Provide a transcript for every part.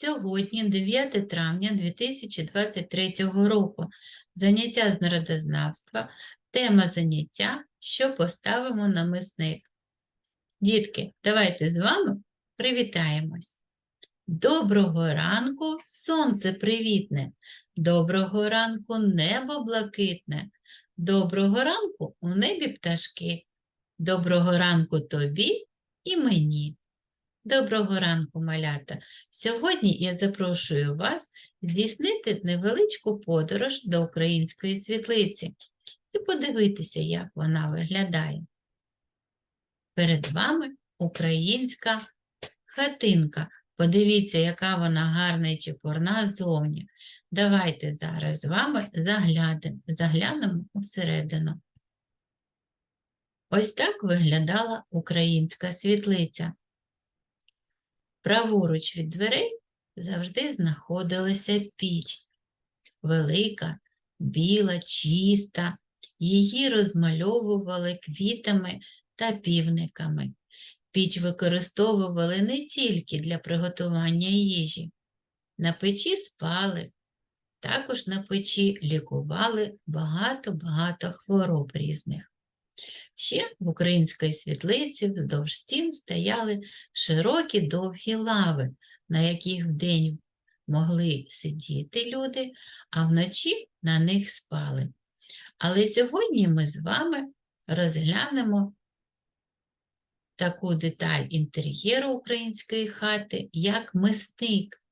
Сьогодні, 9 травня 2023 року, заняття з народознавства, тема заняття, що поставимо на мисник. Дітки, давайте з вами привітаємось. Доброго ранку, сонце привітне, доброго ранку, небо блакитне, доброго ранку у небі пташки, доброго ранку тобі і мені. Доброго ранку, малята! Сьогодні я запрошую вас здійснити невеличку подорож до української світлиці і подивитися, як вона виглядає. Перед вами українська хатинка. Подивіться, яка вона гарна і чепурна зовні. Давайте зараз з вами заглянемо, заглянемо усередину. Ось так виглядала українська світлиця. Праворуч від дверей завжди знаходилася піч. Велика, біла, чиста. Її розмальовували квітами та півниками. Піч використовували не тільки для приготування їжі. На печі спали, також на печі лікували багато-багато хвороб різних. Ще в українській світлиці вздовж стін стояли широкі довгі лави, на яких вдень могли сидіти люди, а вночі на них спали. Але сьогодні ми з вами розглянемо таку деталь інтер'єру української хати, як мисник.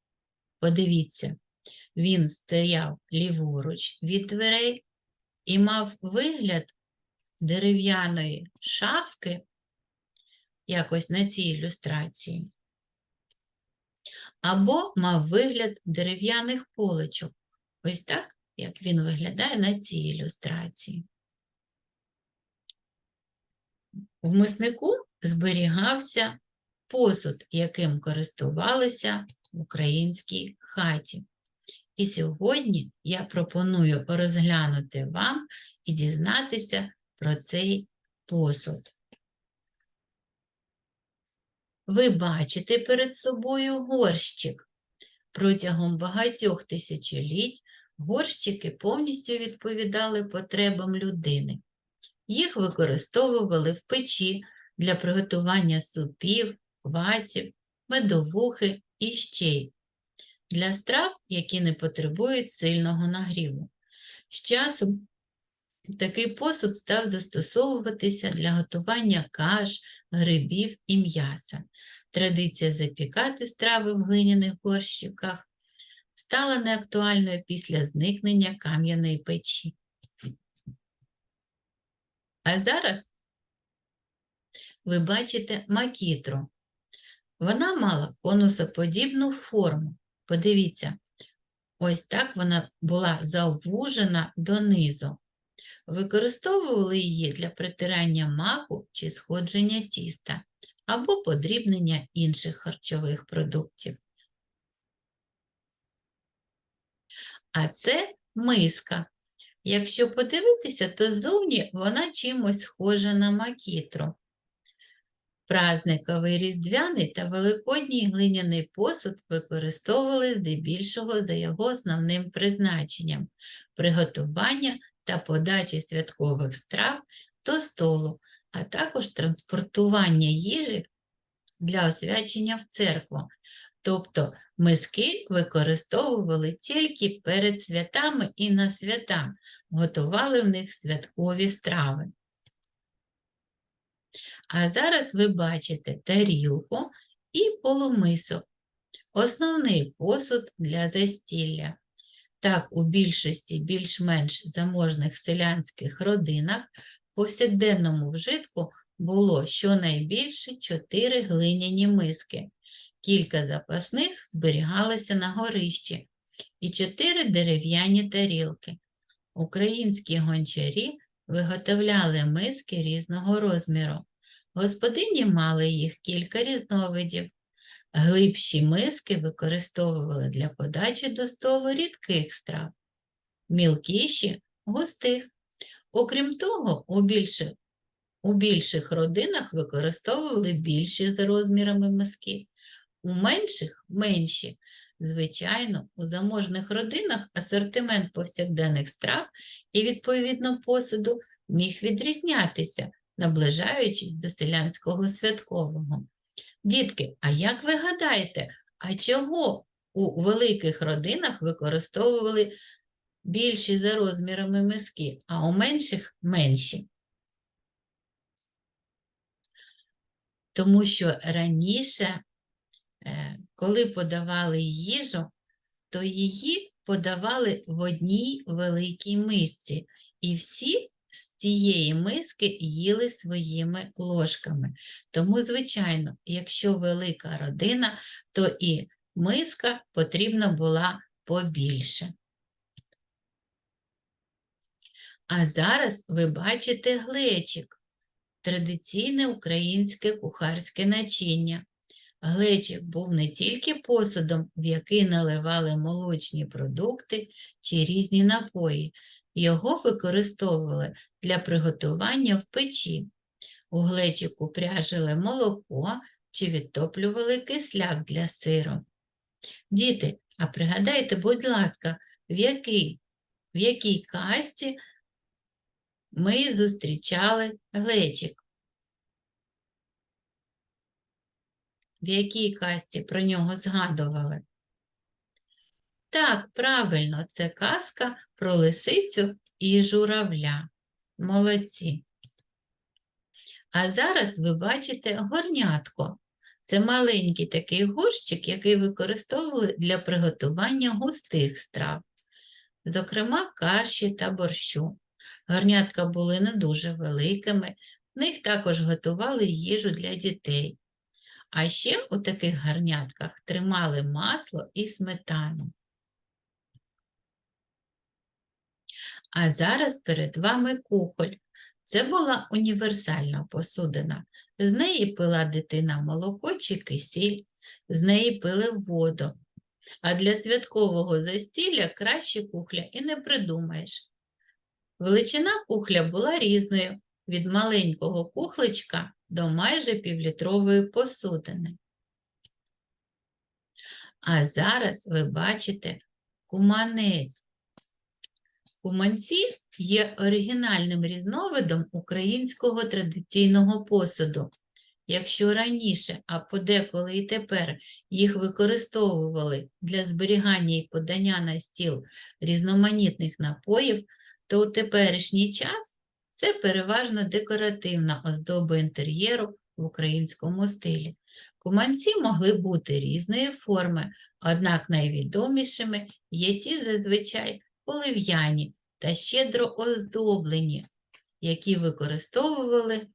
Подивіться, він стояв ліворуч від дверей і мав вигляд дерев'яної шафки, якось на цій ілюстрації, або мав вигляд дерев'яних поличок. Ось так, як він виглядає на цій ілюстрації. В миснику зберігався посуд, яким користувалися в українській хаті. І сьогодні я пропоную розглянути вам і дізнатися про цей посуд. Ви бачите перед собою горщик. Протягом багатьох тисячоліть горщики повністю відповідали потребам людини. Їх використовували в печі для приготування супів, квасів, медовухи і щей, для страв, які не потребують сильного нагріву. З часом Такий посуд став застосовуватися для готування каш, грибів і м'яса. Традиція запікати страви в глиняних горщиках стала неактуальною після зникнення кам'яної печі. А зараз ви бачите макітру. Вона мала конусоподібну форму. Подивіться, ось так вона була заввужена донизу. Використовували її для притирання маку чи сходження тіста або подрібнення інших харчових продуктів. А це миска. Якщо подивитися, то зовні вона чимось схожа на макітру. Празниковий різдвяний та великодній глиняний посуд використовували здебільшого за його основним призначенням приготування та подачі святкових страв до столу, а також транспортування їжі для освячення в церкву. Тобто миски використовували тільки перед святами і на свята, готували в них святкові страви. А зараз ви бачите тарілку і полумисок. Основний посуд для застілля. Так, у більшості більш-менш заможних селянських родинах повсякденному вжитку було щонайбільше чотири глиняні миски, кілька запасних зберігалося на горищі і чотири дерев'яні тарілки. Українські гончарі виготовляли миски різного розміру. Господині мали їх кілька різновидів. Глибші миски використовували для подачі до столу рідких страв, мілкіші густих. Окрім того, у більших, у більших родинах використовували більші за розмірами миски, у менших менші. Звичайно, у заможних родинах асортимент повсякденних страв і, відповідно, посуду міг відрізнятися, наближаючись до селянського святкового. Дітки, а як ви гадаєте, а чого у великих родинах використовували більші за розмірами миски, а у менших менші? Тому що раніше, е, коли подавали їжу, то її подавали в одній великій мисці, і всі з тієї миски їли своїми ложками. Тому, звичайно, якщо велика родина, то і миска потрібна була побільше. А зараз ви бачите глечик традиційне українське кухарське начиння. Глечик був не тільки посудом, в який наливали молочні продукти чи різні напої, його використовували для приготування в печі. У глечику пряжили молоко чи відтоплювали кисляк для сиру. Діти, а пригадайте, будь ласка, в якій, в якій касті ми зустрічали глечик? В якій касті про нього згадували? Так, правильно, це казка про лисицю і журавля. Молодці. А зараз ви бачите горнятко. Це маленький такий горщик, який використовували для приготування густих страв, зокрема каші та борщу. Горнятка були не дуже великими, в них також готували їжу для дітей. А ще у таких гарнятках тримали масло і сметану. А зараз перед вами кухоль. Це була універсальна посудина. З неї пила дитина молоко чи кисіль, з неї пили воду. А для святкового застілля краще кухля і не придумаєш. Величина кухля була різною від маленького кухличка до майже півлітрової посудини. А зараз ви бачите куманець. Куманці є оригінальним різновидом українського традиційного посуду. Якщо раніше, а подеколи і тепер їх використовували для зберігання і подання на стіл різноманітних напоїв, то у теперішній час це переважно декоративна оздоба інтер'єру в українському стилі. Куманці могли бути різної форми, однак найвідомішими є ті зазвичай олив'яні та щедро оздоблені, які використовували,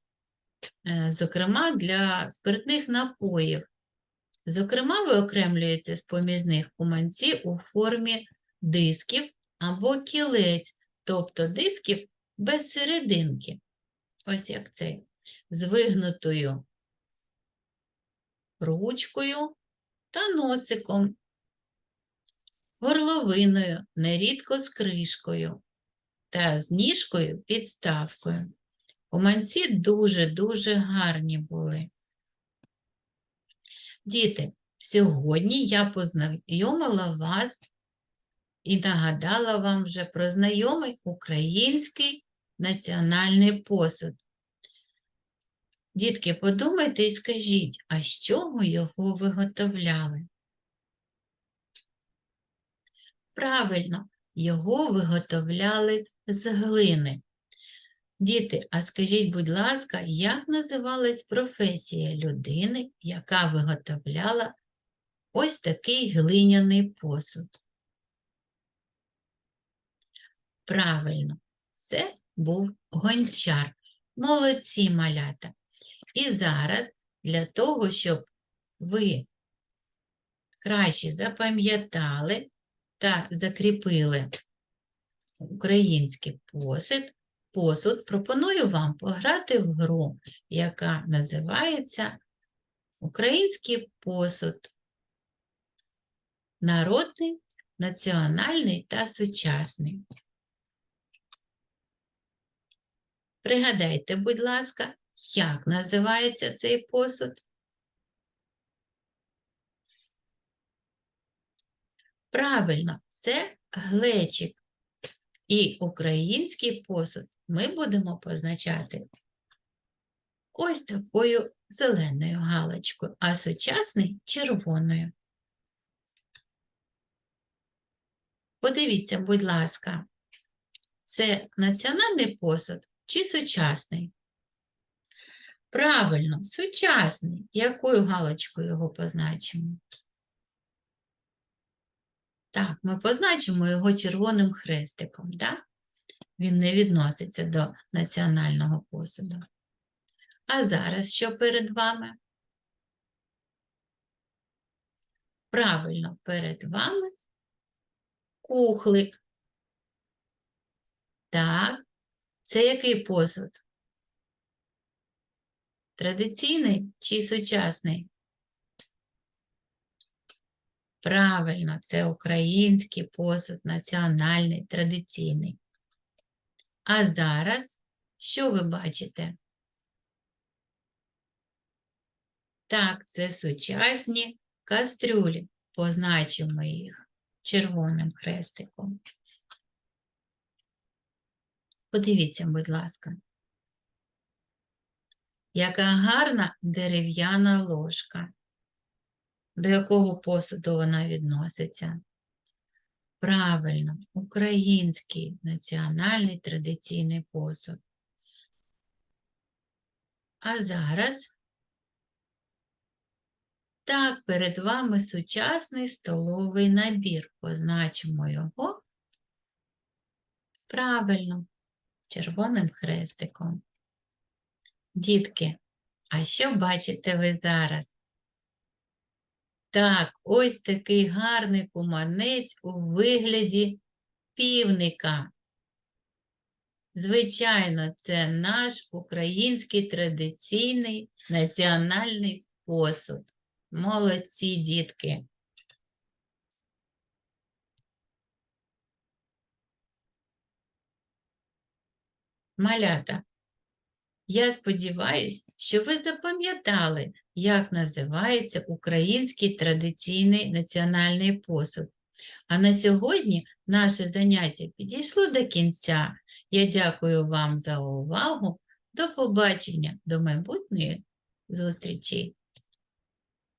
е, зокрема, для спиртних напоїв. Зокрема, виокремлюються з поміж них куманці у формі дисків або кілець, тобто дисків без серединки. Ось як цей, з вигнутою ручкою та носиком, горловиною, нерідко з кришкою та з ніжкою підставкою. Куманці дуже-дуже гарні були. Діти, сьогодні я познайомила вас і нагадала вам вже про знайомий український національний посуд. Дітки, подумайте і скажіть, а з чого його виготовляли? Правильно, його виготовляли з глини. Діти, а скажіть, будь ласка, як називалась професія людини, яка виготовляла ось такий глиняний посуд? Правильно, це був гончар. Молодці малята. І зараз для того, щоб ви краще запам'ятали та закріпили український посуд, посуд, пропоную вам пограти в гру, яка називається Український посуд. Народний, національний та сучасний. Пригадайте, будь ласка, як називається цей посуд? Правильно, це глечик. І український посуд ми будемо позначати ось такою зеленою галочкою, а сучасний червоною. Подивіться, будь ласка, це національний посуд чи сучасний? Правильно, сучасний. Якою галочкою його позначимо? Так, ми позначимо його червоним хрестиком, так? Він не відноситься до національного посуду. А зараз що перед вами? Правильно, перед вами кухлик. Так, це який посуд? Традиційний чи сучасний? Правильно, це український посуд, національний, традиційний. А зараз що ви бачите? Так, це сучасні кастрюлі. Позначимо їх червоним хрестиком. Подивіться, будь ласка. Яка гарна дерев'яна ложка. До якого посуду вона відноситься? Правильно, український національний традиційний посуд. А зараз так, перед вами сучасний столовий набір. Позначимо його правильно, червоним хрестиком. Дітки, а що бачите ви зараз? Так, ось такий гарний куманець у вигляді півника. Звичайно, це наш український традиційний національний посуд. Молодці, дітки. Малята, я сподіваюся, що ви запам'ятали, як називається український традиційний національний посуд. А на сьогодні наше заняття підійшло до кінця. Я дякую вам за увагу. До побачення, до майбутньої зустрічі!